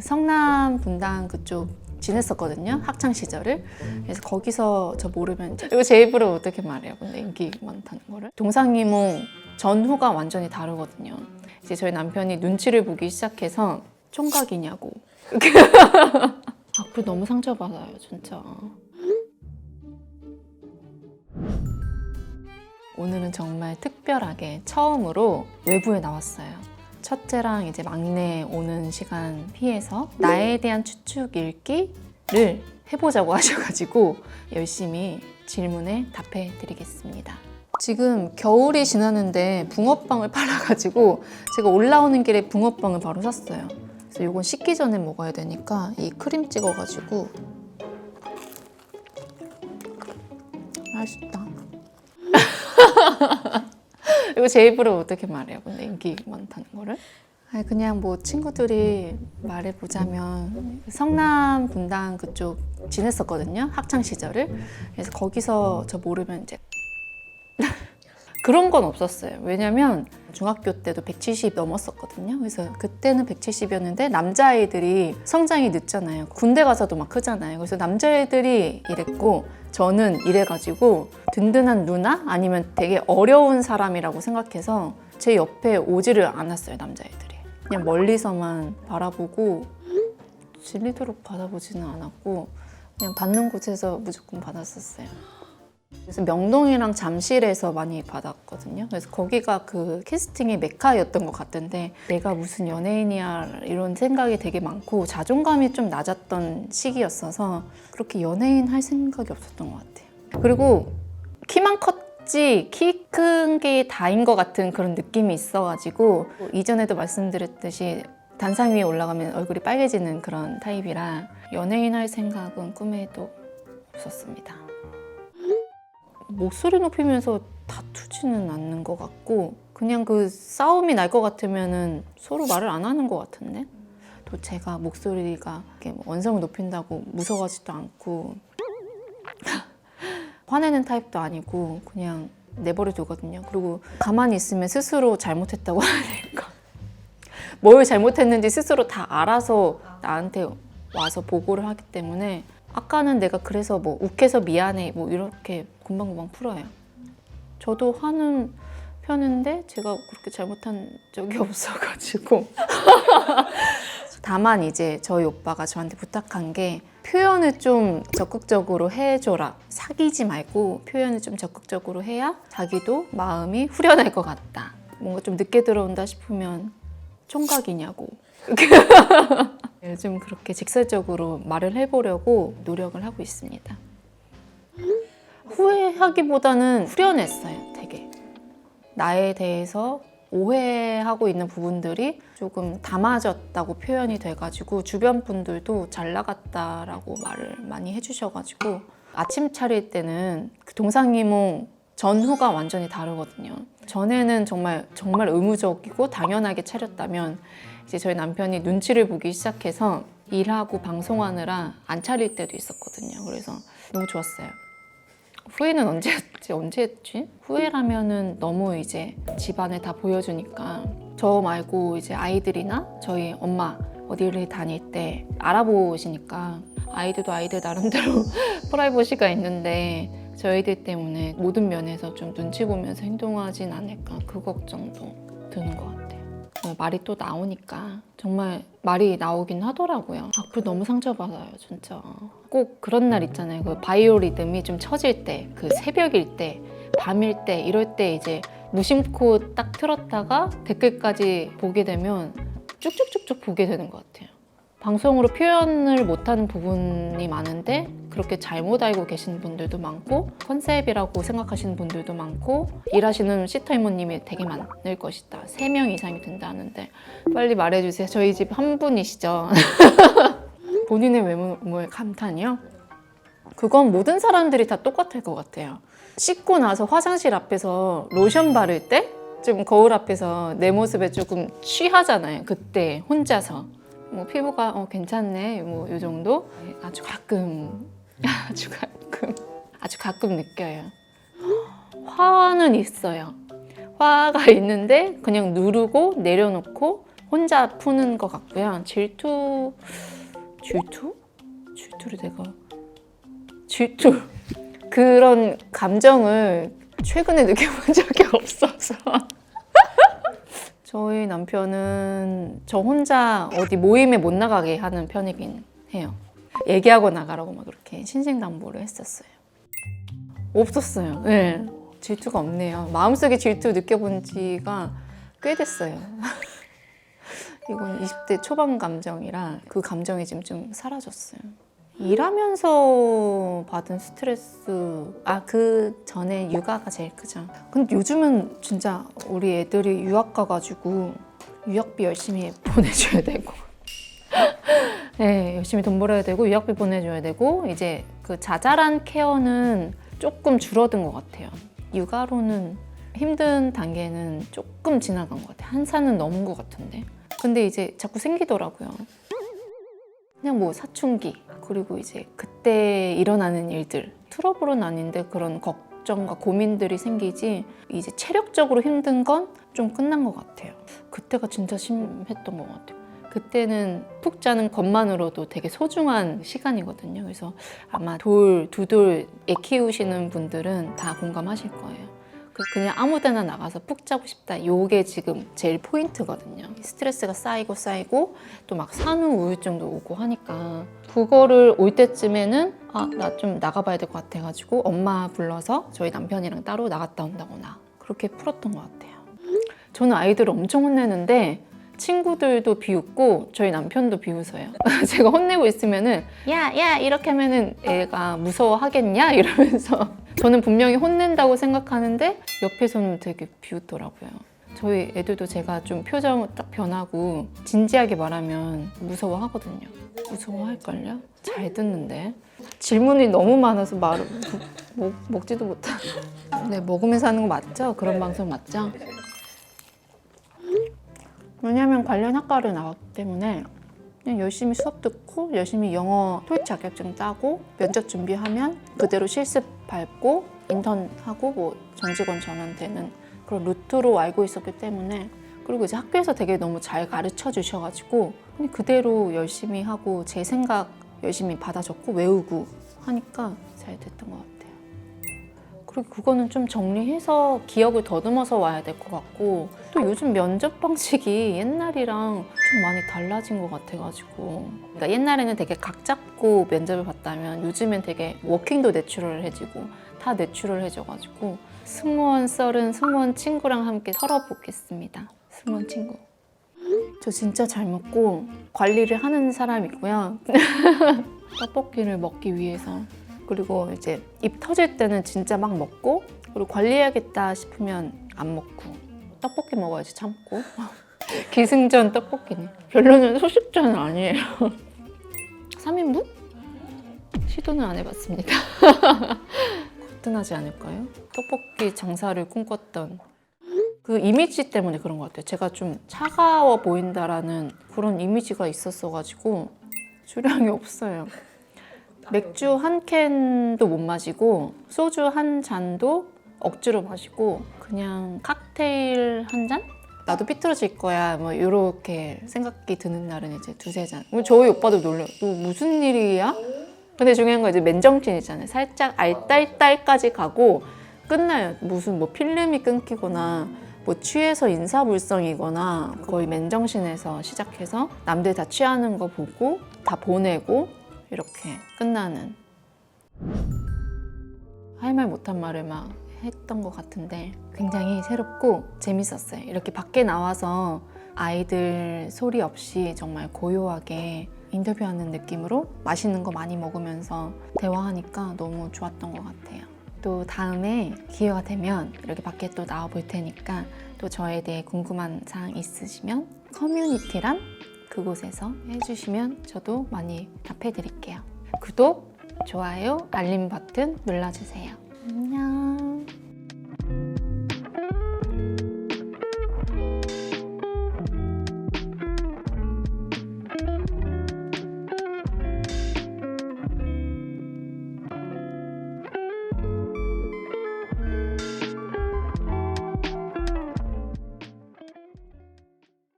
성남 분당 그쪽 지냈었거든요 학창 시절을. 그래서 거기서 저 모르면 이거 제 입으로 어떻게 말해요. 근데 인기 많다는 거를. 동상이몽 전후가 완전히 다르거든요. 이제 저희 남편이 눈치를 보기 시작해서 총각이냐고. 앞으로 너무 상처받아요 진짜. 오늘은 정말 특별하게 처음으로 외부에 나왔어요 첫째랑 이제 막내 오는 시간 피해서 나에 대한 추측 읽기를 해보자고 하셔가지고 열심히 질문에 답해 드리겠습니다. 지금 겨울이 지났는데 붕어빵을 팔아가지고 제가 올라오는 길에 붕어빵을 바로 샀어요. 그래서 이건 식기 전에 먹어야 되니까 이 크림 찍어가지고 맛있다. 이거 제 입으로 어떻게 말해요? 근데 인기 많다는 거를? 아니 그냥 뭐 친구들이 말해보자면 성남 분당 그쪽 지냈었거든요 학창 시절을 그래서 거기서 저 모르면 이제 그런 건 없었어요 왜냐면 중학교 때도 170 넘었었거든요. 그래서 그때는 170이었는데 남자아이들이 성장이 늦잖아요. 군대 가서도 막 크잖아요. 그래서 남자애들이 이랬고 저는 이래가지고 든든한 누나 아니면 되게 어려운 사람이라고 생각해서 제 옆에 오지를 않았어요 남자애들이. 그냥 멀리서만 바라보고 질리도록 받아보지는 않았고 그냥 받는 곳에서 무조건 받았었어요 그래서 명동이랑 잠실에서 많이 받았거든요 그래서 거기가 그 캐스팅의 메카였던 것 같은데 내가 무슨 연예인이야 이런 생각이 되게 많고 자존감이 좀 낮았던 시기였어서 그렇게 연예인 할 생각이 없었던 것 같아요 그리고 키만 컸지 키 큰 게 다인 것 같은 그런 느낌이 있어가지고 이전에도 말씀드렸듯이 단상 위에 올라가면 얼굴이 빨개지는 그런 타입이라 연예인 할 생각은 꿈에도 없었습니다. 목소리 높이면서 다투지는 않는 것 같고 그냥 그 싸움이 날 것 같으면은 서로 말을 안 하는 것 같은데? 또 제가 목소리가 이렇게 뭐 원성을 높인다고 무서워하지도 않고 화내는 타입도 아니고 그냥 내버려 두거든요. 그리고 가만히 있으면 스스로 잘못했다고 하니까? 뭘 잘못했는지 스스로 다 알아서 나한테 와서 보고를 하기 때문에 아까는 내가 그래서 뭐 욱해서 미안해. 뭐 이렇게 금방금방 풀어요. 저도 화는 편인데 제가 그렇게 잘못한 적이 없어가지고 다만 이제 저희 오빠가 저한테 부탁한 게 표현을 좀 적극적으로 해줘라. 사귀지 말고 표현을 좀 적극적으로 해야 자기도 마음이 후련할 것 같다. 뭔가 좀 늦게 들어온다 싶으면 총각이냐고. 요즘 그렇게 직설적으로 말을 해보려고 노력을 하고 있습니다. 후회하기보다는 후련했어요, 되게. 나에 대해서 오해하고 있는 부분들이 조금 담아졌다고 표현이 돼가지고 주변 분들도 잘 나갔다라고 말을 많이 해주셔가지고 아침 차릴 때는 그 동상이몽 전후가 완전히 다르거든요. 전에는 정말 정말 의무적이고 당연하게 차렸다면 이제 저희 남편이 눈치를 보기 시작해서 일하고 방송하느라 안 차릴 때도 있었거든요. 그래서 너무 좋았어요. 후회는 언제 했지? 언제 했지? 후회라면은 너무 이제 집안에 다 보여주니까 저 말고 이제 아이들이나 저희 엄마 어디를 다닐 때 알아보시니까 아이들도 아이들 나름대로 프라이버시가 있는데 저희들 때문에 모든 면에서 좀 눈치 보면서 행동하진 않을까 그 걱정도 드는 것 같아요. 어, 말이 또 나오니까 정말 말이 나오긴 하더라고요. 앞으로 너무 상처받아요, 진짜. 꼭 그런 날 있잖아요. 그 바이오 리듬이 좀 처질 때, 그 새벽일 때, 밤일 때, 이럴 때 이제 무심코 딱 틀었다가 댓글까지 보게 되면 쭉쭉쭉쭉 보게 되는 것 같아요. 방송으로 표현을 못하는 부분이 많은데 그렇게 잘못 알고 계시는 분들도 많고 컨셉이라고 생각하시는 분들도 많고 일하시는 시터 이모님이 되게 많을 것이다. 3명 이상이 된다는데 빨리 말해주세요. 저희 집 한 분이시죠. 본인의 외모에 감탄이요? 그건 모든 사람들이 다 똑같을 것 같아요. 씻고 나서 화장실 앞에서 로션 바를 때 좀 거울 앞에서 내 모습에 조금 취하잖아요. 그때 혼자서. 뭐 피부가 어, 괜찮네 뭐 이 정도 아주 가끔 아주 가끔 아주 가끔 느껴요 화는 있어요 화가 있는데 그냥 누르고 내려놓고 혼자 푸는 것 같고요. 질투, 질투? 질투를 내가 질투 그런 감정을 최근에 느껴본 적이 없어서 저희 남편은 저 혼자 어디 모임에 못 나가게 하는 편이긴 해요. 얘기하고 나가라고 막 그렇게 신신당부를 했었어요. 없었어요. 네. 질투가 없네요. 마음속에 질투 느껴본 지가 꽤 됐어요. 이건 20대 초반 감정이라 그 감정이 지금 좀 사라졌어요. 일하면서 받은 스트레스 아 그 전에 육아가 제일 크죠. 근데 요즘은 진짜 우리 애들이 유학 가가지고 유학비 열심히 보내줘야 되고 네 열심히 돈 벌어야 되고 유학비 보내줘야 되고 이제 그 자잘한 케어는 조금 줄어든 것 같아요. 육아로는 힘든 단계는 조금 지나간 것 같아요. 한 산은 넘은 것 같은데. 근데 이제 자꾸 생기더라고요. 그냥 뭐 사춘기 그리고 이제 그때 일어나는 일들 트러블은 아닌데 그런 걱정과 고민들이 생기지 이제 체력적으로 힘든 건 좀 끝난 것 같아요. 그때가 진짜 심했던 것 같아요. 그때는 푹 자는 것만으로도 되게 소중한 시간이거든요. 그래서 아마 돌, 두 돌 애 키우시는 분들은 다 공감하실 거예요. 그- 그냥 아무 데나 나가서 푹 자고 싶다. 요게 지금 제일 포인트거든요. 스트레스가 쌓이고 쌓이고 또 막 산후 우울증도 오고 하니까 그거를 올 때쯤에는 아, 나 좀 나가봐야 될 것 같아가지고 엄마 불러서 저희 남편이랑 따로 나갔다 온다거나 그렇게 풀었던 것 같아요. 저는 아이들을 엄청 혼내는데 친구들도 비웃고 저희 남편도 비웃어요. 제가 혼내고 있으면은 야, 야 이렇게 하면은 애가 무서워하겠냐 이러면서 저는 분명히 혼낸다고 생각하는데 옆에서는 되게 비웃더라고요. 저희 애들도 제가 좀 표정 딱 변하고 진지하게 말하면 무서워하거든요. 무서워할걸요? 잘 듣는데 질문이 너무 많아서 말을 먹, 먹지도 못하. 네 먹으면서 하는 거 맞죠? 그런 방송 맞죠? 왜냐면 관련 학과를 나왔기 때문에 그냥 열심히 수업 듣고 열심히 영어 토익 자격증 따고 면접 준비하면 그대로 실습 밟고 인턴하고 뭐 전직원 전환되는 그런 루트로 알고 있었기 때문에 그리고 이제 학교에서 되게 너무 잘 가르쳐 주셔가지고 그대로 열심히 하고 제 생각 열심히 받아 적고 외우고 하니까 잘 됐던 것 같아요. 그리고 그거는 좀 정리해서 기억을 더듬어서 와야 될 것 같고 또 요즘 면접 방식이 옛날이랑 좀 많이 달라진 것 같아가지고 그러니까 옛날에는 되게 각 잡고 면접을 봤다면 요즘엔 되게 워킹도 내추럴해지고 다 내추럴해져가지고 승무원 썰은 승무원 친구랑 함께 털어보겠습니다. 승무원 친구. 저 진짜 잘 먹고 관리를 하는 사람이고요. 떡볶이를 먹기 위해서 그리고 이제 입 터질 때는 진짜 막 먹고 그리고 관리해야겠다 싶으면 안 먹고 떡볶이 먹어야지 참고. 기승전 떡볶이네. 별로는 소식자는 아니에요. 3인분? 시도는 안 해봤습니다. 거뜬하지 않을까요? 떡볶이 장사를 꿈꿨던 그 이미지 때문에 그런 것 같아요. 제가 좀 차가워 보인다라는 그런 이미지가 있었어가지고 주량이 없어요. 맥주 한 캔도 못 마시고 소주 한 잔도 억지로 마시고 그냥 칵테일 한 잔? 나도 삐뚤어질 거야. 뭐 이렇게 생각이 드는 날은 이제 두세 잔. 우리 저희 오빠도 놀래요 너 무슨 일이야? 근데 중요한 건 이제 맨정신이잖아요. 살짝 알딸딸까지 가고 끝나요. 무슨 뭐 필름이 끊기거나 뭐 취해서 인사불성이거나 거의 맨정신에서 시작해서 남들 다 취하는 거 보고 다 보내고 이렇게 끝나는. 할 말 못한 말을 막 했던 것 같은데 굉장히 새롭고 재밌었어요. 이렇게 밖에 나와서 아이들 소리 없이 정말 고요하게 인터뷰하는 느낌으로 맛있는 거 많이 먹으면서 대화하니까 너무 좋았던 것 같아요. 또 다음에 기회가 되면 이렇게 밖에 또 나와 볼 테니까 또 저에 대해 궁금한 사항 있으시면 커뮤니티란 그곳에서 해주시면 저도 많이 답해 드릴게요. 구독, 좋아요, 알림 버튼 눌러주세요.